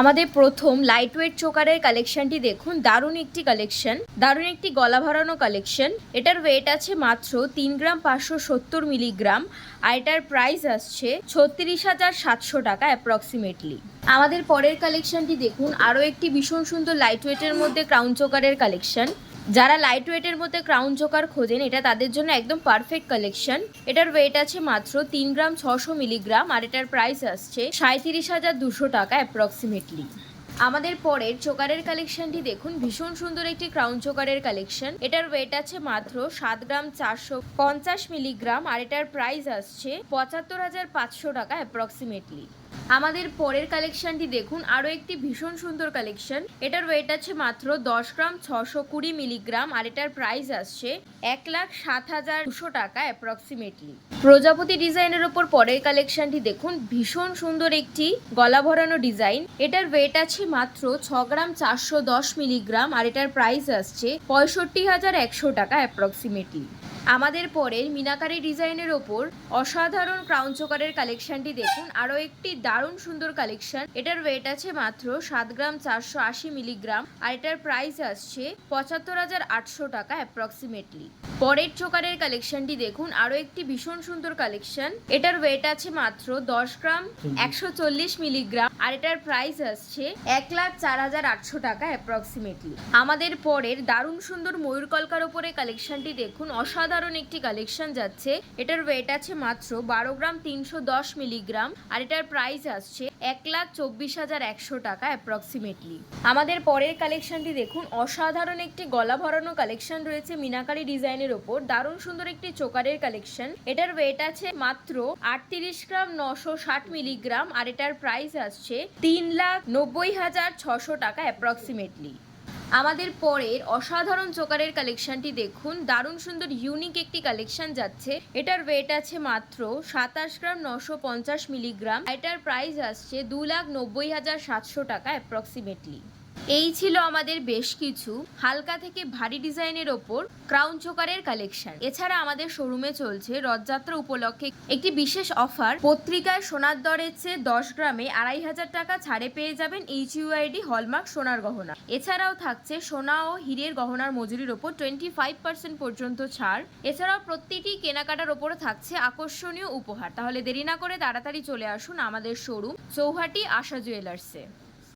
আমাদের প্রথম light weight চোকারের কালেকশনটি দেখুন। দারুণ একটি কালেকশন দারুণ একটি গলা ভরানো কালেকশন এটার ওয়েট আছে মাত্র তিন গ্রাম পাঁচশো সত্তর মিলিগ্রাম আর এটার প্রাইস আসছে ছত্রিশ হাজার সাতশো টাকা অ্যাপ্রক্সিমেটলি আমাদের পরের কালেকশনটি দেখুন। আরও একটি ভীষণ সুন্দর লাইট ওয়েটের মধ্যে ক্রাউন চোকারের কালেকশন যারা লাইট ওয়েটের মধ্যে ক্রাউন চোকার খোঁজেন, এটা তাদের জন্য একদম পারফেক্ট কালেকশন এটার ওয়েট আছে মাত্র তিন গ্রাম ছশো মিলিগ্রাম আর এটার প্রাইস আসছে সাঁত্রিশ হাজার দুশো টাকা অ্যাপ্রক্সিমেটলি আমাদের পরের চোকারের কালেকশনটি দেখুন। ভীষণ সুন্দর একটি ক্রাউন চোকারের কালেকশন এটার ওয়েট আছে মাত্র সাত গ্রাম চারশো পঞ্চাশ মিলিগ্রাম আর এটার প্রাইস আসছে পঁচাত্তর হাজার পাঁচশো টাকা অ্যাপ্রক্সিমেটলি আমাদের পরের কালেকশনটি দেখুন, আরও একটি ভীষণ সুন্দর কালেকশন এটার ওয়েট আছে মাত্র দশ গ্রাম ছশো কুড়ি মিলিগ্রাম আর এটার প্রাইস আসছে এক লাখ সাত হাজার দুশো টাকা অ্যাপ্রক্সিমেটলি প্রজাপতি ডিজাইনের ওপর পরের কালেকশনটি দেখুন, ভীষণ সুন্দর একটি গলা ভরানো ডিজাইন। এটার ওয়েট আছে মাত্র ছ গ্রাম চারশো দশ মিলিগ্রাম আর এটার প্রাইস আসছে পঁয়ষট্টি হাজার একশো টাকা অ্যাপ্রক্সিমেটলি আমাদের পরের মিনাকারি ডিজাইনের ওপর অসাধারণ ক্রাউন চোকারের কালেকশনটি দেখুন। আরও একটি দারুণ সুন্দর কালেকশন এটার ওয়েট আছে মাত্র সাত গ্রাম চারশো আশি মিলিগ্রাম আর এটার প্রাইস আসছে পঁচাত্তর হাজার আটশো টাকা অ্যাপ্রক্সিমেটলি পরের চোকারের কালেকশনটি দেখুন। আরও একটি ভীষণ সুন্দর কালেকশন এটার ওয়েট আছে মাত্র দশ গ্রাম একশো চল্লিশ মিলিগ্রাম আর এটার প্রাইস আসছে এক লাখ চার হাজার আটশো টাকা অ্যাপ্রক্সিমেটলি আমাদের পরের দারুণ সুন্দর ময়ূর কলকার ওপরে কালেকশনটি দেখুন। অসাধারণ একটি কালেকশন যাচ্ছে। এটার ওয়েট আছে মাত্র বারো গ্রাম তিনশো দশ মিলিগ্রাম আর এটার প্রাইস আসছে এক লাখ চব্বিশ হাজার একশো টাকা অ্যাপ্রক্সিমেটলি আমাদের পরের কালেকশনটি দেখুন, অসাধারণ একটি গলা ভরানো কালেকশন রয়েছে মিনাকারি ডিজাইনের ওপর। দারুণ সুন্দর একটি চোকারের কালেকশন এটার ওয়েট আছে মাত্র আটত্রিশ গ্রাম নশো ষাট মিলিগ্রাম আর এটার প্রাইস আসছে তিন লাখ নব্বই হাজার ছশো টাকা অ্যাপ্রক্সিমেটলি আমাদের পরের অসাধারণ চোকারের কালেকশনটি দেখুন। দারুণ সুন্দর ইউনিক একটি কালেকশন যাচ্ছে। এটার ওয়েট আছে মাত্র সাতাশ গ্রাম নশো পঞ্চাশ মিলিগ্রাম। এটার প্রাইস আসছে দু লাখ নব্বই হাজার সাতশো টাকা অ্যাপ্রক্সিমেটলি এই ছিল আমাদের বেশ কিছু হালকা থেকে ভারী ডিজাইনের ওপর ক্রাউন চোকারের কালেকশন। এছাড়া আমাদের শোরুমে চলছে রথযাত্রা উপলক্ষে একটি বিশেষ অফার। পত্রিকায় সোনার দরের চেয়ে দশ গ্রামে আড়াই হাজার টাকা ছাড়ে পেয়ে যাবেন এইচ ইউআইডি হলমার্ক সোনার গহনা। এছাড়াও থাকছে সোনা ও হীরের গহনার মজুরির ওপর টোয়েন্টি ফাইভ পার্সেন্ট পর্যন্ত ছাড়। এছাড়াও প্রতিটি কেনাকাটার ওপরে থাকছে আকর্ষণীয় উপহার। তাহলে দেরি না করে তাড়াতাড়ি চলে আসুন আমাদের শোরুম, চৌহাটি আশা জুয়েলার্সে।